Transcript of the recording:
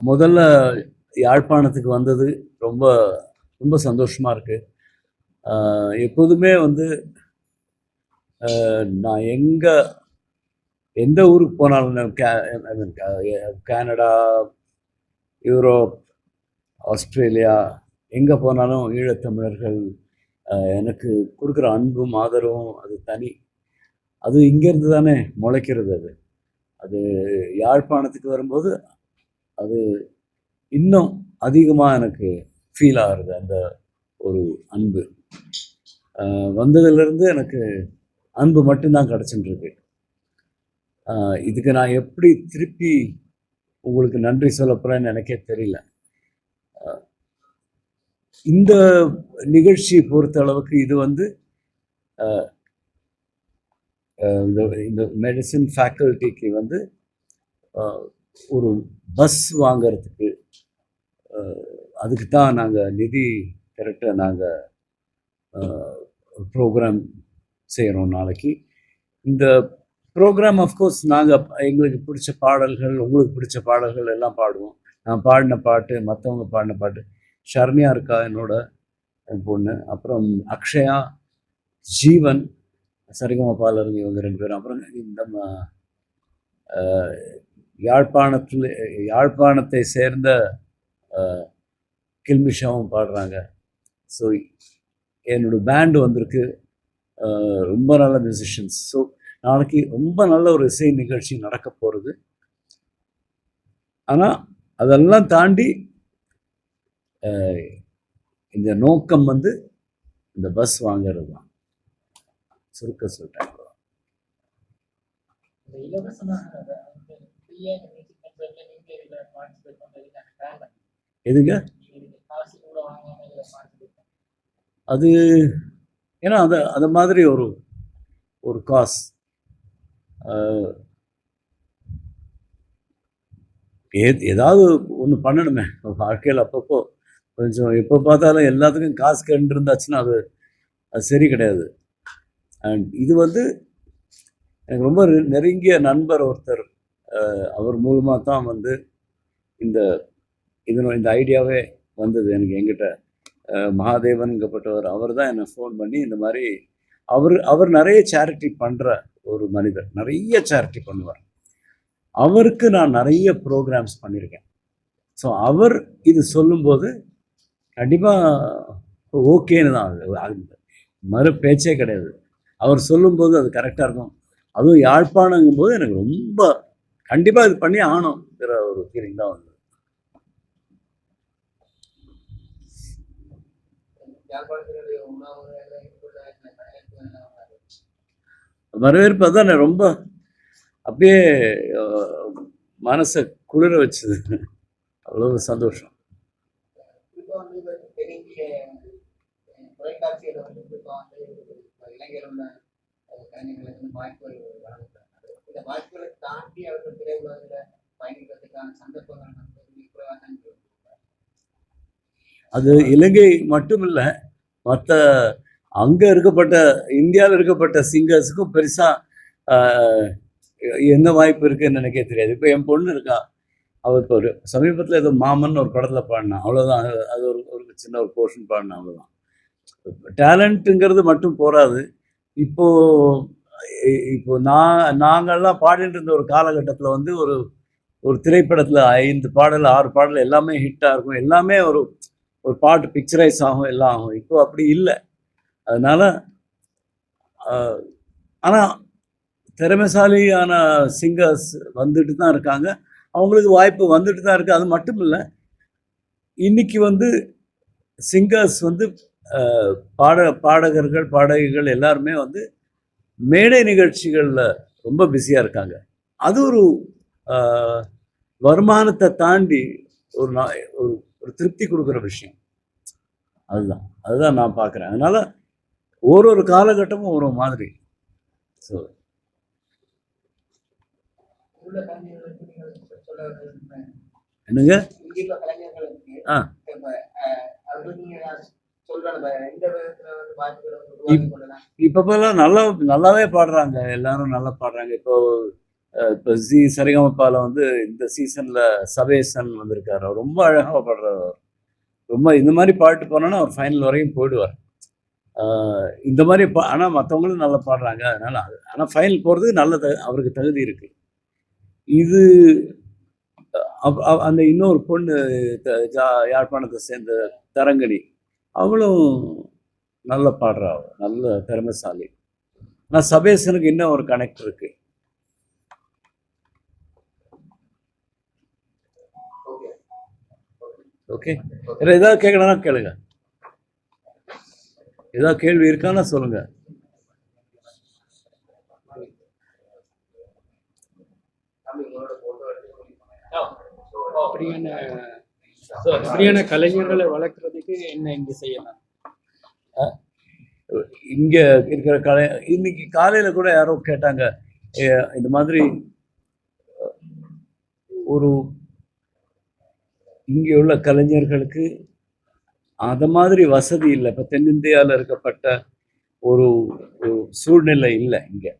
முதல்ல யாழ்ப்பாணத்துக்கு வந்தது ரொம்ப ரொம்ப சந்தோஷமாக இருக்குது எப்போதுமே வந்து நான் எங்கே எந்த ஊருக்கு போனாலும் கே கனடா யூரோப் ஆஸ்திரேலியா எங்கே போனாலும் ஈழத்தமிழர்கள் எனக்கு கொடுக்குற அன்பும் ஆதரவும் அது தனி. அது இங்கேருந்து தானே முளைக்கிறது அது. அது யாழ்ப்பாணத்துக்கு வரும்போது அது இன்னும் அதிகமாக எனக்கு ஃபீல் ஆகுறது அந்த ஒரு அன்பு. வந்ததுலேருந்து வந்ததிலிருந்து எனக்கு அன்பு மட்டும்தான் கிடச்சிட்டுருக்கு. இதுக்கு நான் எப்படி திருப்பி உங்களுக்கு நன்றி சொல்ல போகிறேன்னு எனக்கே தெரியல. இந்த நிகழ்ச்சியை பொறுத்த அளவுக்கு இது வந்து இந்த இந்த மெடிசின் ஃபேக்கல்ட்டிக்கு வந்து ஒரு பஸ் வாங்கிறதுக்கு அதுக்கு தான் நாங்கள் நிதி திரட்ட நாங்கள் ப்ரோக்ராம் செய்கிறோம் நாளைக்கு. இந்த ப்ரோக்ராம் அஃப்கோர்ஸ் நாங்கள் எங்களுக்கு பிடிச்ச பாடல்கள் உங்களுக்கு பிடிச்ச பாடல்கள் எல்லாம் பாடுவோம். நான் பாடின பாட்டு மற்றவங்க பாடின பாட்டு ஷர்மியா இருக்கா என்னோட என் பொண்ணு அப்புறம் அக்ஷயா ஜீவன் சரிகமபால இருந்து இவங்க ரெண்டு பேரும் அப்புறம் இந்த யாழ்ப்பாணத்தில் யாழ்ப்பாணத்தை சேர்ந்த கில்மிஷாவும் பாடுறாங்க. ஸோ என்னோட பேண்டு வந்திருக்கு. ரொம்ப நல்ல மியூசிஷியன்ஸ் ஸோ நாளைக்கு ரொம்ப நல்ல ஒரு இசை நிகழ்ச்சி நடக்க போகிறது ஆனால் அதெல்லாம் தாண்டி இந்த நோக்கம் வந்து இந்த பஸ் வாங்குறது தான் சுருக்க சொல்லிட்டேன் எதுங்க? அது ஏன்னா அது அந்த மாதிரி ஒரு ஒரு காஸ் ஏ ஏதாவது ஒன்று பண்ணணுமே. வாழ்க்கையில் அப்பப்போ கொஞ்சம் எப்போ பார்த்தாலும் எல்லாத்துக்கும் காசு கண்டு இருந்தாச்சுன்னா அது அது சரி கிடையாது. அண்ட் இது வந்து எனக்கு ரொம்ப நெருங்கிய நண்பர் ஒருத்தர் அவர் மூலமாக தான் வந்து இந்த இதனோட இந்த ஐடியாவே வந்தது எனக்கு என்கிட்ட. மகாதேவன்கப்பட்டவர் அவர் தான் என்னை ஃபோன் பண்ணி இந்த மாதிரி அவர் அவர் நிறைய சேரிட்டி பண்ணுற ஒரு மனிதர். நிறைய சேரிட்டி பண்ணுவார். அவருக்கு நான் நிறைய ப்ரோக்ராம்ஸ் பண்ணியிருக்கேன் ஸோ அவர் இது சொல்லும்போது கண்டிப்பாக ஓகேன்னு தான் அது. அது மறு பேச்சே கிடையாது. அவர் சொல்லும்போது அது கரெக்டாக இருக்கும். அதுவும் யாழ்ப்பாணங்கும்போது எனக்கு ரொம்ப கண்டிப்பாக இது பண்ணி ஆகணுங்கிற ஒரு ஃபீலிங் தான் வந்தது. வரவேற்பு வந்து வரவேற்பு அதான் ரொம்ப அப்படியே மனசை குளிர வச்சுது. அவ்வளவு சந்தோஷம். தொலைக்காட்சியில் வந்து இப்ப வந்து இப்போ வந்து இளைஞர்கள கலைஞர்களுக்கு வந்து இந்த வாய்ப்புகளை தாண்டி அவர்கள் திரையுலகில் பயணிக்கிறதுக்கான சந்தர்ப்பங்கள் வந்து மிக குறைவாக தான் அது இலங்கை மட்டும் இல்லை மற்ற அங்கே இருக்கப்பட்ட இந்தியாவில் இருக்கப்பட்ட சிங்கர்ஸுக்கும் பெருசாக என்ன வாய்ப்பு இருக்குன்னு எனக்கே தெரியாது. இப்போ என் பொண்ணு இருக்கா அவள் இப்போ ஒரு சமீபத்தில் ஏதோ மாமன் ஒரு படத்தில் பாடினான் அவ்வளோதான் அது ஒரு ஒரு சின்ன ஒரு போர்ஷன் பாடினான் அவ்வளோதான் டேலண்ட்டுங்கிறது மட்டும் போராது இப்போ இப்போ நான் நாங்கள்லாம் பாடிட்டு இருந்த ஒரு காலகட்டத்தில் வந்து ஒரு ஒரு திரைப்படத்தில் ஐந்து பாடல் ஆறு பாடல் எல்லாமே ஹிட்டாக இருக்கும். எல்லாமே ஒரு ஒரு பாட்டு பிக்சரைஸ் ஆகும் எல்லாம் ஆகும். இப்போ அப்படி இல்லை. அதனால் ஆனால் திறமைசாலியான சிங்கர்ஸ் வந்துட்டு தான் இருக்காங்க. அவங்களுக்கு வாய்ப்பு வந்துட்டு தான் இருக்குது அது மட்டும் இல்லை இன்னைக்கு வந்து சிங்கர்ஸ் வந்து பாட பாடகர்கள் பாடகிகள் எல்லாருமே வந்து மேடை நிகழ்ச்சிகளில் ரொம்ப பிஸியாக இருக்காங்க. அது ஒரு வருமானத்தை தாண்டி ஒரு நா- ஒரு ஒரு திருப்தி கொடுக்குற விஷயம். அதுதான். அதுதான் நான் பார்க்குறேன். அதனால ஒரு ஒரு காலகட்டமும் ஒரு மாதிரி. ஸோ. என்னங்க? ஆ. இப்ப, அஹ், அவர்கள் நீங்க சொல்ற அந்த எந்த விதத்துல வந்து வாய்ப்புகளை வந்து உருவாக்கி கொள்ளலாம் இப்போலாம் நல்லா நல்லாவே பாடுறாங்க. எல்லாரும் நல்லா பாடுறாங்க. இப்போ இப்போ ஜி சரிகமப்பால வந்து இந்த சீசனில் சபேசன் வந்திருக்காரு. அவர் ரொம்ப அழகாக பாடுறாரு அவர். ரொம்ப இந்த மாதிரி பாட்டு போனோன்னா அவர் ஃபைனல் வரையும் போயிடுவார். இந்த மாதிரி பா ஆனால் மற்றவங்களும் நல்லா பாடுறாங்க. அதனால அது ஆனால் ஃபைனல் போகிறது நல்ல த அவருக்கு தகுதி இருக்கு. இது அந்த இன்னொரு பொண்ணு யாழ்ப்பாணத்தை சேர்ந்த தரங்கணி அவளும் நல்ல பாடுறா நல்ல திறமைசாலி. நான் சபேசனுக்கு இன்னும் ஒரு கனெக்ட் இருக்கு. ஓகே ஓகே ஏதாவது கேட்கணும்னா கேளுங்க. ஏதாவது கேள்வி இருக்கான்னா சொல்லுங்க. அப்படியான அப்படியான கலைஞர்களை வளர்க்கறதுக்கு என்ன இங்க செய்யலாம்? இங்க இருக்கிற கலை இன்னைக்கு காலையில கூட யாரோ கேட்டாங்க "ஏ, இந்த மாதிரி ஒரு இங்கே உள்ள கலைஞர்களுக்கு அந்த மாதிரி வசதி இல்லை. இப்போ தென்னிந்தியாவில் இருக்கப்பட்ட ஒரு ஒரு சூழ்நிலை இல்லை இங்கே.